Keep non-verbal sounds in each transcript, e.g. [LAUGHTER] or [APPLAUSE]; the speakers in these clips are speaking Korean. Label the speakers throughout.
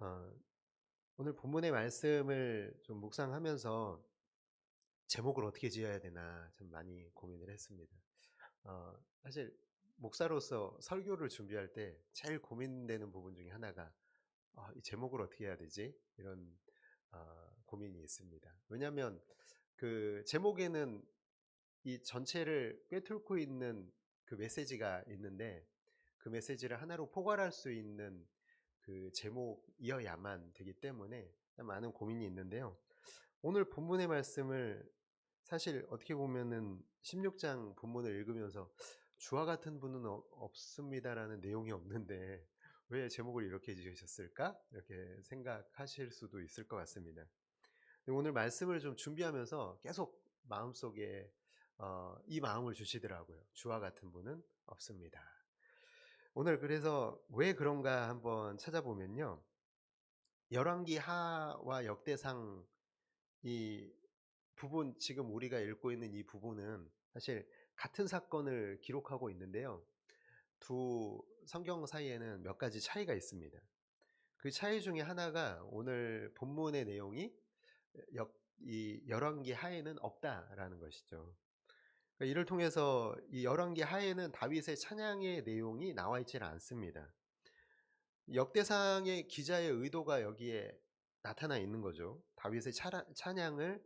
Speaker 1: 어, 오늘 본문의 말씀을 좀 묵상하면서 제목을 어떻게 지어야 되나 좀 많이 고민을 했습니다. 어, 사실 목사로서 설교를 준비할 때 제일 고민되는 부분 중에 하나가 아, 이 제목을 어떻게 해야 되지? 이런 어, 고민이 있습니다. 왜냐하면 그 제목에는 이 전체를 꿰뚫고 있는 그 메시지가 있는데 그 메시지를 하나로 포괄할 수 있는 그 제목이어야만 되기 때문에 많은 고민이 있는데요. 오늘 본문의 말씀을 사실 어떻게 보면은 16장 본문을 읽으면서 주와 같은 분은 어- 없습니다라는 내용이 없는데 왜 제목을 이렇게 지으셨을까? 이렇게 생각하실 수도 있을 것 같습니다. 오늘 말씀을 좀 준비하면서 계속 마음속에 어, 이 마음을 주시더라고요. 주와 같은 분은 없습니다. 오늘 그래서 왜 그런가 한번 찾아보면요. 열왕기 하와 역대상 이 부분 지금 우리가 읽고 있는 이 부분은 사실 같은 사건을 기록하고 있는데요. 두 성경 사이에는 몇 가지 차이가 있습니다. 그 차이 중에 하나가 오늘 본문의 내용이 역, 이 열왕기 하에는 없다라는 것이죠. 그러니까 이를 통해서 이 열왕기 하에는 다윗의 찬양의 내용이 나와 있지 않습니다. 역대상의 기자의 의도가 여기에 나타나 있는 거죠. 다윗의 찬양을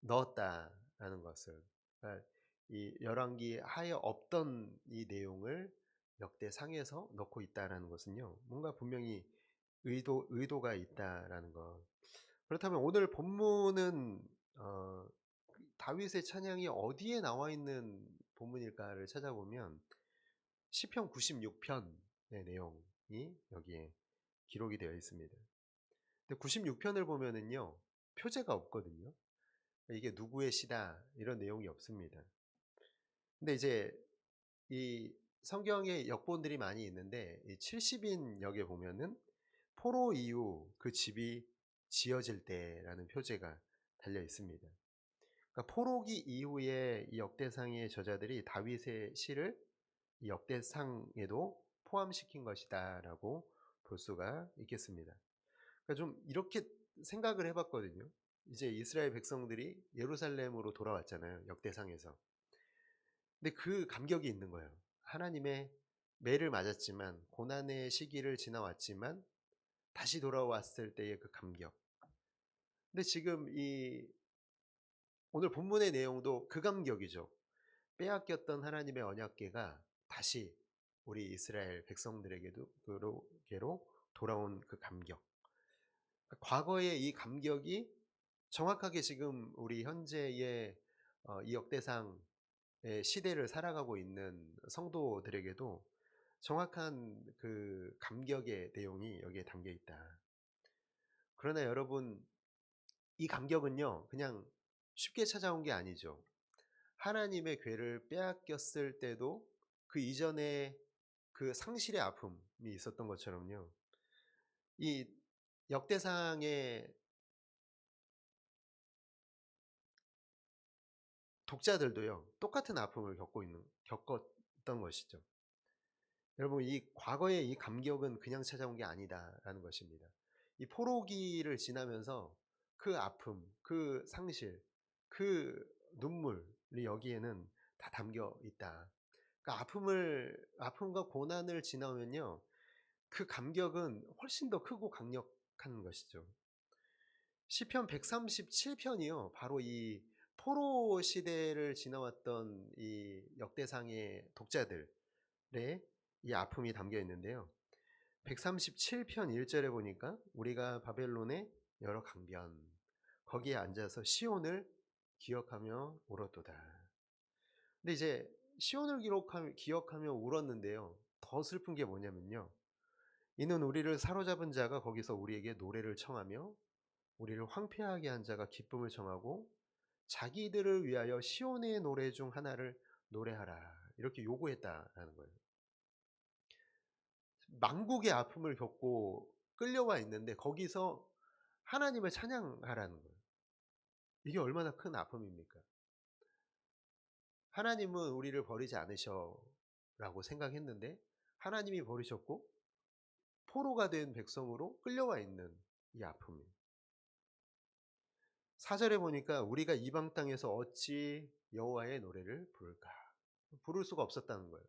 Speaker 1: 넣었다라는 것을 그러니까 이 열왕기 하에 없던 이 내용을 역대상에서 넣고 있다라는 것은요. 뭔가 분명히 의도 의도가 있다라는 것. 그렇다면 오늘 본문은 어, 다윗의 찬양이 어디에 나와 있는 본문일까를 찾아보면 시편 96편의 내용이 여기에 기록이 되어 있습니다. 근데 96편을 보면은요 표제가 없거든요. 이게 누구의 시다 이런 내용이 없습니다. 근데 이제 이 성경에 역본들이 많이 있는데 70인 역에 보면은 포로 이후 그 집이 지어질 때라는 표제가 달려 있습니다. 그러니까 포로기 이후에 이 역대상의 저자들이 다윗의 시를 이 역대상에도 포함시킨 것이다라고 볼 수가 있겠습니다. 그러니까 좀 이렇게 생각을 해봤거든요. 이제 이스라엘 백성들이 예루살렘으로 돌아왔잖아요. 역대상에서. 근데 그 감격이 있는 거예요. 하나님의 매를 맞았지만 고난의 시기를 지나왔지만 다시 돌아왔을 때의 그 감격. 근데 지금 이 오늘 본문의 내용도 그 감격이죠. 빼앗겼던 하나님의 언약계가 다시 우리 이스라엘 백성들에게도 그로 돌아온 그 감격. 과거의 이 감격이 정확하게 지금 우리 현재의 어, 이 역대상 시대를 살아가고 있는 성도들에게도 정확한 그 감격의 내용이 여기에 담겨 있다. 그러나 여러분, 이 감격은요, 그냥 쉽게 찾아온 게 아니죠. 하나님의 괴를 빼앗겼을 때도 그 이전에 그 상실의 아픔이 있었던 것처럼요. 이 역대상의 독자들도요, 똑같은 아픔을 겪고 있는, 겪었던 것이죠. 여러분, 이 과거의 이 감격은 그냥 찾아온 게 아니다라는 것입니다. 이 포로기를 지나면서 그 아픔, 그 상실, 그 눈물이 여기에는 다 담겨 있다. 그러니까 아픔을, 아픔과 고난을 지나면요, 그 감격은 훨씬 더 크고 강력한 것이죠. 시편 137편이요, 바로 이 포로 시대를 지나왔던 이 역대상의 독자들의 이 아픔이 담겨 있는데요. 137편 1절에 보니까 우리가 바벨론의 여러 강변 거기에 앉아서 시온을 기억하며 울었도다. 근데 이제 시온을 기록하며, 기억하며 울었는데요. 더 슬픈 게 뭐냐면요. 이는 우리를 사로잡은 자가 거기서 우리에게 노래를 청하며 우리를 황폐하게 한 자가 기쁨을 청하고 자기들을 위하여 시온의 노래 중 하나를 노래하라. 이렇게 요구했다라는 거예요. 망국의 아픔을 겪고 끌려와 있는데 거기서 하나님을 찬양하라는 거예요. 이게 얼마나 큰 아픔입니까? 하나님은 우리를 버리지 않으셔라고 생각했는데 하나님이 버리셨고 포로가 된 백성으로 끌려와 있는 이 아픔이. 4절에 보니까 우리가 이방 땅에서 어찌 여호와의 노래를 부를까? 부를 수가 없었다는 거예요.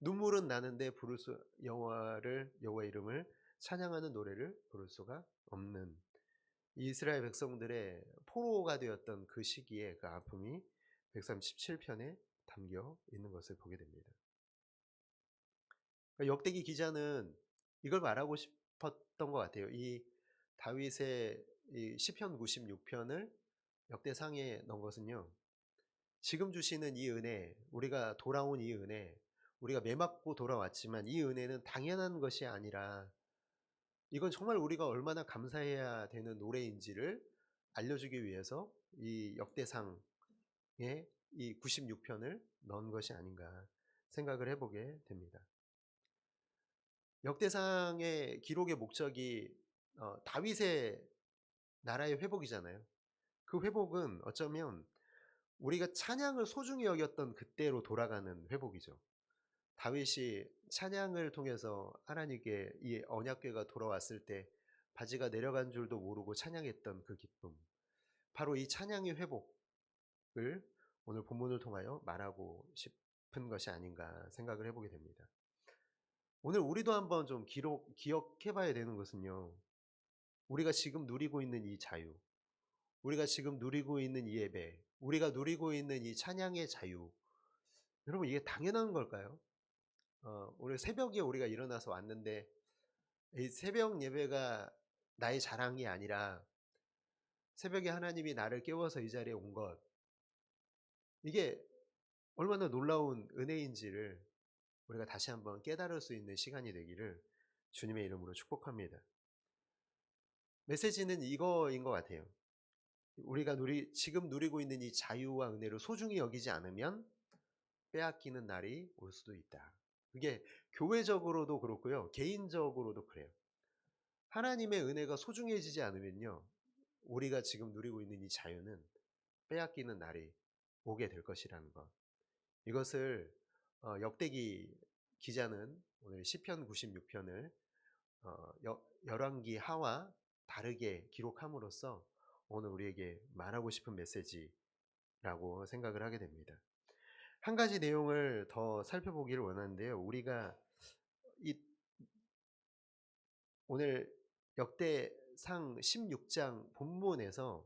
Speaker 1: 눈물은 나는데 부를 수 여호와를 여호와의 이름을 찬양하는 노래를 부를 수가 없는 이스라엘 백성들의 포로가 되었던 그 시기에 그 아픔이 137편에 담겨 있는 것을 보게 됩니다. 그러니까 역대기 기자는 이걸 말하고 싶었던 것 같아요. 이 다윗의 이 시편 96편을 역대상에 넣은 것은요. 지금 주시는 이 은혜, 우리가 돌아온 이 은혜, 우리가 매맞고 돌아왔지만 이 은혜는 당연한 것이 아니라 이건 정말 우리가 얼마나 감사해야 되는 노래인지를 알려주기 위해서 이 역대상에 이 96편을 넣은 것이 아닌가 생각을 해보게 됩니다. 역대상의 기록의 목적이 어, 다윗의 나라의 회복이잖아요. 그 회복은 어쩌면 우리가 찬양을 소중히 여겼던 그때로 돌아가는 회복이죠. 다윗이 찬양을 통해서 하나님께 이 언약궤가 돌아왔을 때 바지가 내려간 줄도 모르고 찬양했던 그 기쁨. 바로 이 찬양의 회복을 오늘 본문을 통하여 말하고 싶은 것이 아닌가 생각을 해보게 됩니다. 오늘 우리도 한번 좀 기록, 기억해 봐야 되는 것은요. 우리가 지금 누리고 있는 이 자유, 우리가 지금 누리고 있는 이 예배, 우리가 누리고 있는 이 찬양의 자유. 여러분, 이게 당연한 걸까요? 어, 오늘 새벽에 우리가 일어나서 왔는데, 이 새벽 예배가 나의 자랑이 아니라, 새벽에 하나님이 나를 깨워서 이 자리에 온 것, 이게 얼마나 놀라운 은혜인지를 우리가 다시 한번 깨달을 수 있는 시간이 되기를 주님의 이름으로 축복합니다. 메시지는 이거인 것 같아요. 우리가 누리, 지금 누리고 있는 이 자유와 은혜를 소중히 여기지 않으면 빼앗기는 날이 올 수도 있다. 그게 교회적으로도 그렇고요. 개인적으로도 그래요. 하나님의 은혜가 소중해지지 않으면요. 우리가 지금 누리고 있는 이 자유는 빼앗기는 날이 오게 될 것이라는 것. 이것을 어, 역대기 기자는 오늘 시편 96편을 어, 열왕기 하와 다르게 기록함으로써 오늘 우리에게 말하고 싶은 메시지라고 생각을 하게 됩니다. 한 가지 내용을 더 살펴보기를 원하는데요. 우리가 이 오늘 역대상 16장 본문에서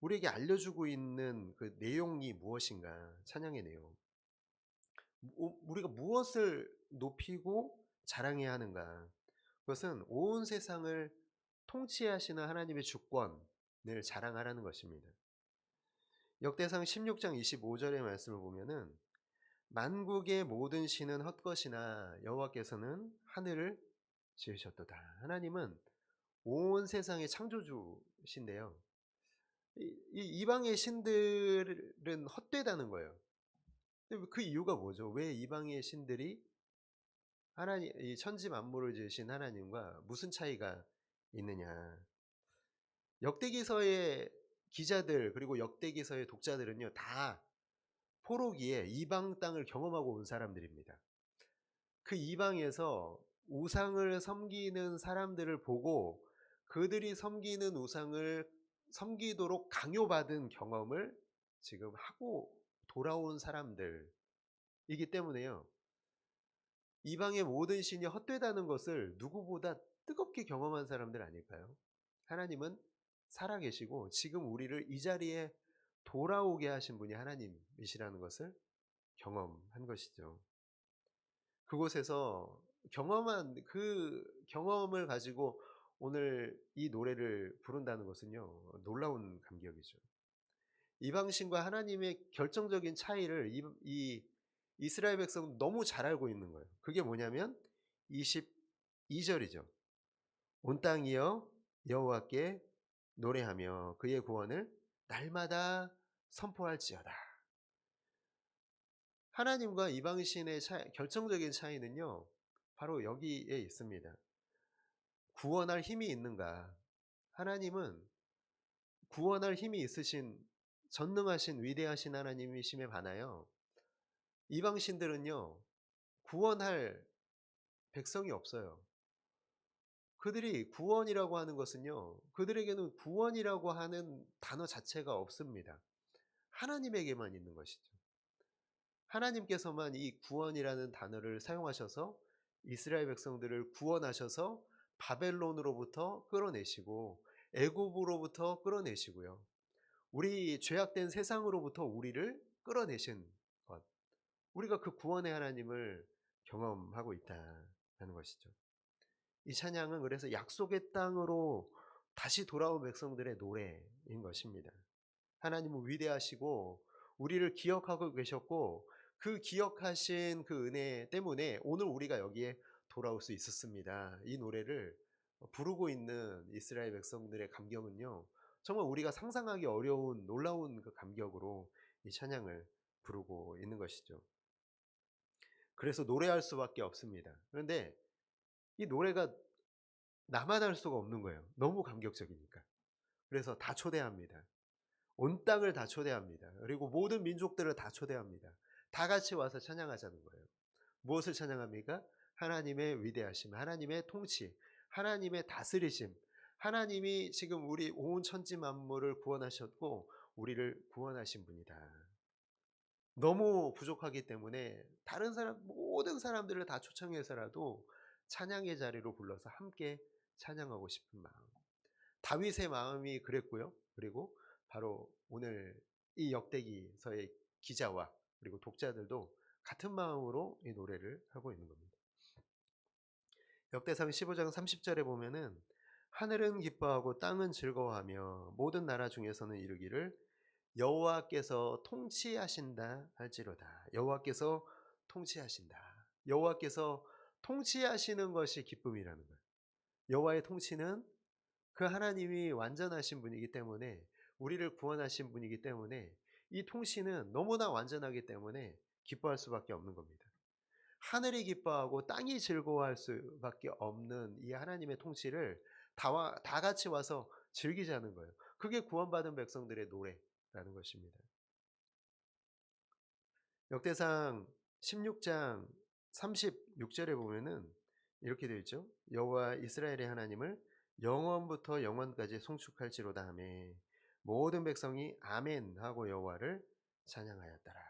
Speaker 1: 우리에게 알려주고 있는 그 내용이 무엇인가? 찬양의 내용. 우리가 무엇을 높이고 자랑해야 하는가? 그것은 온 세상을 통치하시는 하나님의 주권을 자랑하라는 것입니다. 역대상 16장 25절의 말씀을 보면은 만국의 모든 신은 헛것이나 여호와께서는 하늘을 지으셨도다. 하나님은 온 세상의 창조주신데요. 이, 이방의 신들은 헛되다는 거예요. 그 이유가 뭐죠? 왜 이방의 신들이 하나님, 이 천지 만물을 지으신 하나님과 무슨 차이가 있느냐? 역대기서의 기자들 그리고 역대기서의 독자들은요 다 포로기에 이방 땅을 경험하고 온 사람들입니다. 그 이방에서 우상을 섬기는 사람들을 보고 그들이 섬기는 우상을 섬기도록 강요받은 경험을 지금 하고 돌아온 사람들이기 때문에요. 이방의 모든 신이 헛되다는 것을 누구보다 뜨겁게 경험한 사람들 아닐까요? 하나님은 살아계시고 지금 우리를 이 자리에 돌아오게 하신 분이 하나님이시라는 것을 경험한 것이죠. 그곳에서 경험한 그 경험을 가지고 오늘 이 노래를 부른다는 것은요, 놀라운 감격이죠. 이방신과 하나님의 결정적인 차이를 이, 이 이스라엘 백성은 너무 잘 알고 있는 거예요. 그게 뭐냐면 22절이죠. 온 땅이여 여호와께 노래하며 그의 구원을 날마다 선포할지어다. 하나님과 이방 신의 차이, 결정적인 차이는요. 바로 여기에 있습니다. 구원할 힘이 있는가? 하나님은 구원할 힘이 있으신 전능하신 위대하신 하나님이심에 반하여 이방신들은요 구원할 백성이 없어요. 그들이 구원이라고 하는 것은요. 그들에게는 구원이라고 하는 단어 자체가 없습니다. 하나님에게만 있는 것이죠. 하나님께서만 이 구원이라는 단어를 사용하셔서 이스라엘 백성들을 구원하셔서 바벨론으로부터 끌어내시고 애굽으로부터 끌어내시고요. 우리 죄악된 세상으로부터 우리를 끌어내신 것. 우리가 그 구원의 하나님을 경험하고 있다는 것이죠. 이 찬양은 그래서 약속의 땅으로 다시 돌아온 백성들의 노래인 것입니다. 하나님은 위대하시고 우리를 기억하고 계셨고 그 기억하신 그 은혜 때문에 오늘 우리가 여기에 돌아올 수 있었습니다. 이 노래를 부르고 있는 이스라엘 백성들의 감격은요. 정말 우리가 상상하기 어려운 놀라운 그 감격으로 이 찬양을 부르고 있는 것이죠. 그래서 노래할 수밖에 없습니다. 그런데 이 노래가 나만 할 수가 없는 거예요. 너무 감격적이니까. 그래서 다 초대합니다. 온 땅을 다 초대합니다. 그리고 모든 민족들을 다 초대합니다. 다 같이 와서 찬양하자는 거예요. 무엇을 찬양합니까? 하나님의 위대하심, 하나님의 통치, 하나님의 다스리심, 하나님이 지금 우리 온 천지 만물을 구원하셨고 우리를 구원하신 분이다. 너무 부족하기 때문에 다른 사람 모든 사람들을 다 초청해서라도 찬양의 자리로 불러서 함께 찬양하고 싶은 마음. 다윗의 마음이 그랬고요. 그리고 바로 오늘 이 역대기서의 기자와 그리고 독자들도 같은 마음으로 이 노래를 하고 있는 겁니다. 역대상 15장 30절에 보면은 하늘은 기뻐하고 땅은 즐거워하며 모든 나라 중에서는 이르기를 여호와께서 통치하신다 할지로다. 여호와께서 통치하신다. 여호와께서 통치하시는 것이 기쁨이라는 거예요. 여호와의 통치는 그 하나님이 완전하신 분이기 때문에 우리를 구원하신 분이기 때문에 이 통치는 너무나 완전하기 때문에 기뻐할 수밖에 없는 겁니다. 하늘이 기뻐하고 땅이 즐거워할 수밖에 없는 이 하나님의 통치를 다, 와, 다 같이 와서 즐기자는 거예요. 그게 구원받은 백성들의 노래라는 것입니다. 역대상 16장 36절에 보면은 이렇게 되어 있죠. 여호와 이스라엘의 하나님을 영원부터 영원까지 송축할지로다 하매 모든 백성이 아멘 하고 여호와를 찬양하였더라.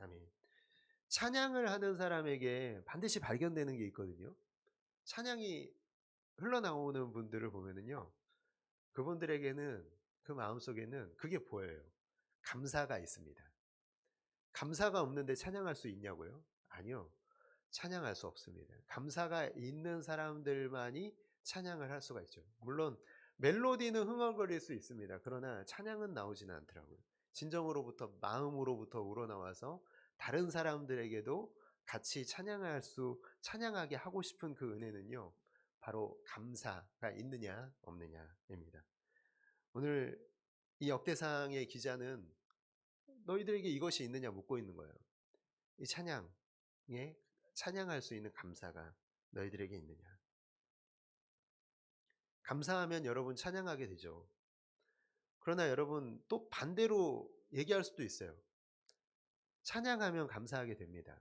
Speaker 1: 아멘. 찬양을 하는 사람에게 반드시 발견되는 게 있거든요. 찬양이 흘러나오는 분들을 보면은요. 그분들에게는 그 마음속에는 그게 보여요. 감사가 있습니다. 감사가 없는데 찬양할 수 있냐고요? 아니요. 찬양할 수 없습니다. 감사가 있는 사람들만이 찬양을 할 수가 있죠. 물론 멜로디는 흥얼거릴 수 있습니다. 그러나 찬양은 나오지는 않더라고요. 진정으로부터 마음으로부터 우러나와서 다른 사람들에게도 같이 찬양할 수 찬양하게 하고 싶은 그 은혜는요. 바로 감사가 있느냐 없느냐입니다. 오늘 이 역대상의 기자는 너희들에게 이것이 있느냐 묻고 있는 거예요. 이 찬양에 찬양할 수 있는 감사가 너희들에게 있느냐. 감사하면 여러분 찬양하게 되죠. 그러나 여러분 또 반대로 얘기할 수도 있어요. 찬양하면 감사하게 됩니다.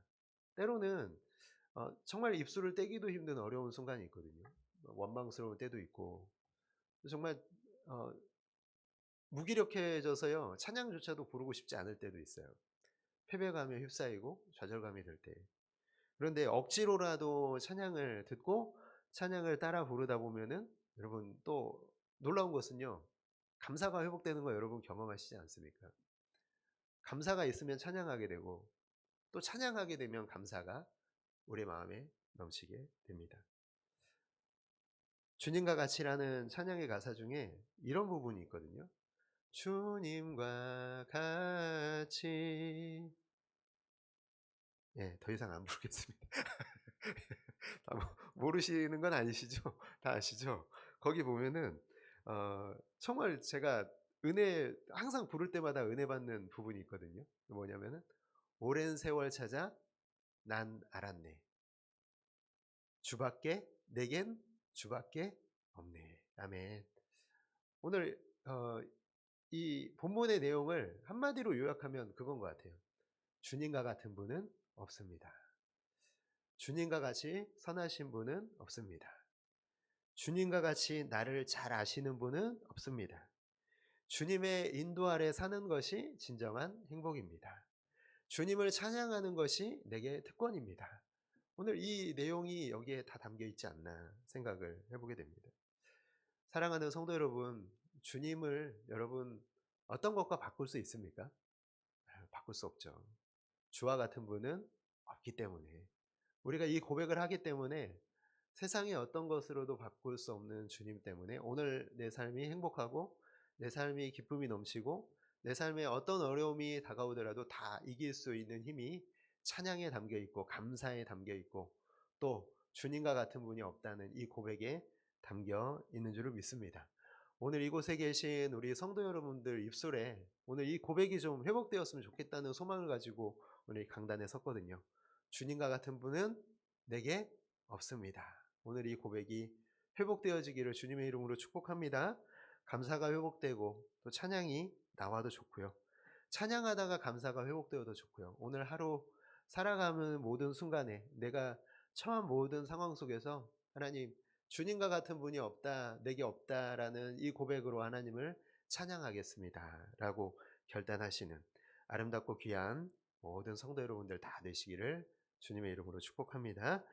Speaker 1: 때로는 어, 정말 입술을 떼기도 힘든 어려운 순간이 있거든요. 원망스러운 때도 있고 정말 어, 무기력해져서요 찬양조차도 부르고 싶지 않을 때도 있어요. 패배감에 휩싸이고 좌절감이 들 때. 그런데 억지로라도 찬양을 듣고 찬양을 따라 부르다 보면은 여러분 또 놀라운 것은요. 감사가 회복되는 거 여러분 경험하시지 않습니까? 감사가 있으면 찬양하게 되고 또 찬양하게 되면 감사가 우리 마음에 넘치게 됩니다. 주님과 같이라는 찬양의 가사 중에 이런 부분이 있거든요. 주님과 같이 예, 더 이상 안 부르겠습니다. [LAUGHS] 모르시는 건 아니시죠? [LAUGHS] 다 아시죠? 거기 보면은 어, 정말 제가 은혜 항상 부를 때마다 은혜 받는 부분이 있거든요. 뭐냐면은 오랜 세월 찾아 난 알았네. 주밖에 내겐 주밖에 없네. 아멘. 오늘 어, 이 본문의 내용을 한마디로 요약하면 그건 것 같아요. 주님과 같은 분은 없습니다. 주님과 같이 선하신 분은 없습니다. 주님과 같이 나를 잘 아시는 분은 없습니다. 주님의 인도 아래 사는 것이 진정한 행복입니다. 주님을 찬양하는 것이 내게 특권입니다. 오늘 이 내용이 여기에 다 담겨 있지 않나 생각을 해보게 됩니다. 사랑하는 성도 여러분, 주님을 여러분 어떤 것과 바꿀 수 있습니까? 아, 바꿀 수 없죠. 주와 같은 분은 없기 때문에 우리가 이 고백을 하기 때문에 세상의 어떤 것으로도 바꿀 수 없는 주님 때문에 오늘 내 삶이 행복하고 내 삶이 기쁨이 넘치고 내 삶에 어떤 어려움이 다가오더라도 다 이길 수 있는 힘이 찬양에 담겨 있고 감사에 담겨 있고 또 주님과 같은 분이 없다는 이 고백에 담겨 있는 줄을 믿습니다. 오늘 이곳에 계신 우리 성도 여러분들 입술에 오늘 이 고백이 좀 회복되었으면 좋겠다는 소망을 가지고 오늘 이 강단에 섰거든요. 주님과 같은 분은 내게 없습니다. 오늘 이 고백이 회복되어지기를 주님의 이름으로 축복합니다. 감사가 회복되고 또 찬양이 나와도 좋고요. 찬양하다가 감사가 회복되어도 좋고요. 오늘 하루 살아가는 모든 순간에 내가 처한 모든 상황 속에서 하나님 주님과 같은 분이 없다, 내게 없다라는 이 고백으로 하나님을 찬양하겠습니다. 라고 결단하시는 아름답고 귀한 모든 성도 여러분들 다 되시기를 주님의 이름으로 축복합니다.